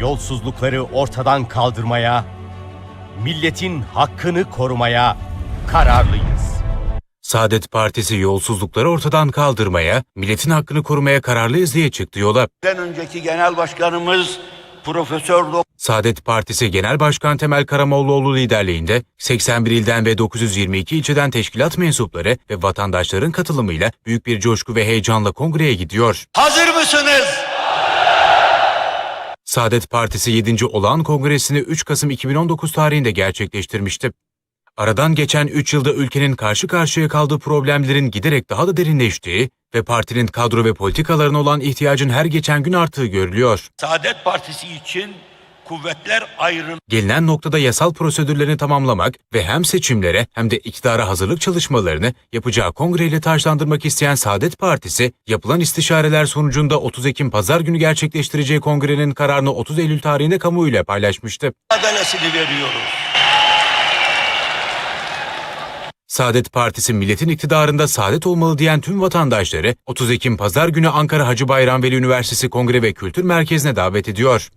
yolsuzlukları ortadan kaldırmaya, milletin hakkını korumaya kararlıyız. Saadet Partisi yolsuzlukları ortadan kaldırmaya, milletin hakkını korumaya kararlıyız diye çıktı yola. Ben önceki genel başkanımız Profesör Doktor Saadet Partisi Genel Başkan Temel Karamollaoğlu liderliğinde 81 ilden ve 922 ilçeden teşkilat mensupları ve vatandaşların katılımıyla büyük bir coşku ve heyecanla kongreye gidiyor. Hazır mısınız? Saadet Partisi 7. olağan kongresini 3 Kasım 2019 tarihinde gerçekleştirmişti. Aradan geçen 3 yılda ülkenin karşı karşıya kaldığı problemlerin giderek daha da derinleştiği ve partinin kadro ve politikalarına olan ihtiyacın her geçen gün arttığı görülüyor. Saadet Partisi için kuvvetler ayrılığı Gelinen noktada yasal prosedürlerini tamamlamak ve hem seçimlere hem de iktidara hazırlık çalışmalarını yapacağı kongreyle taşlandırmak isteyen Saadet Partisi, yapılan istişareler sonucunda 30 Ekim pazar günü gerçekleştireceği kongrenin kararını 30 Eylül tarihinde kamuoyuyla paylaşmıştı. adalesini veriyoruz. Saadet Partisi milletin iktidarında saadet olmalı diyen tüm vatandaşları 30 Ekim pazar günü Ankara Hacı Bayram Veli Üniversitesi Kongre ve Kültür Merkezi'ne davet ediyor.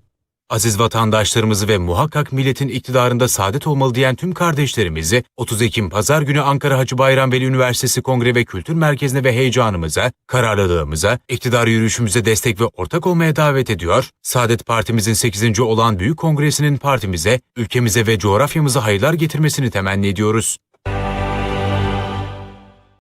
Aziz vatandaşlarımızı ve muhakkak milletin iktidarında saadet olmalı diyen tüm kardeşlerimizi 30 Ekim pazar günü Ankara Hacı Bayram Veli Üniversitesi Kongre ve Kültür Merkezi'ne ve heyecanımıza, kararlılığımıza, iktidar yürüyüşümüze destek ve ortak olmaya davet ediyor. Saadet Partimizin 8. olan Büyük Kongresi'nin partimize, ülkemize ve coğrafyamıza hayırlar getirmesini temenni ediyoruz.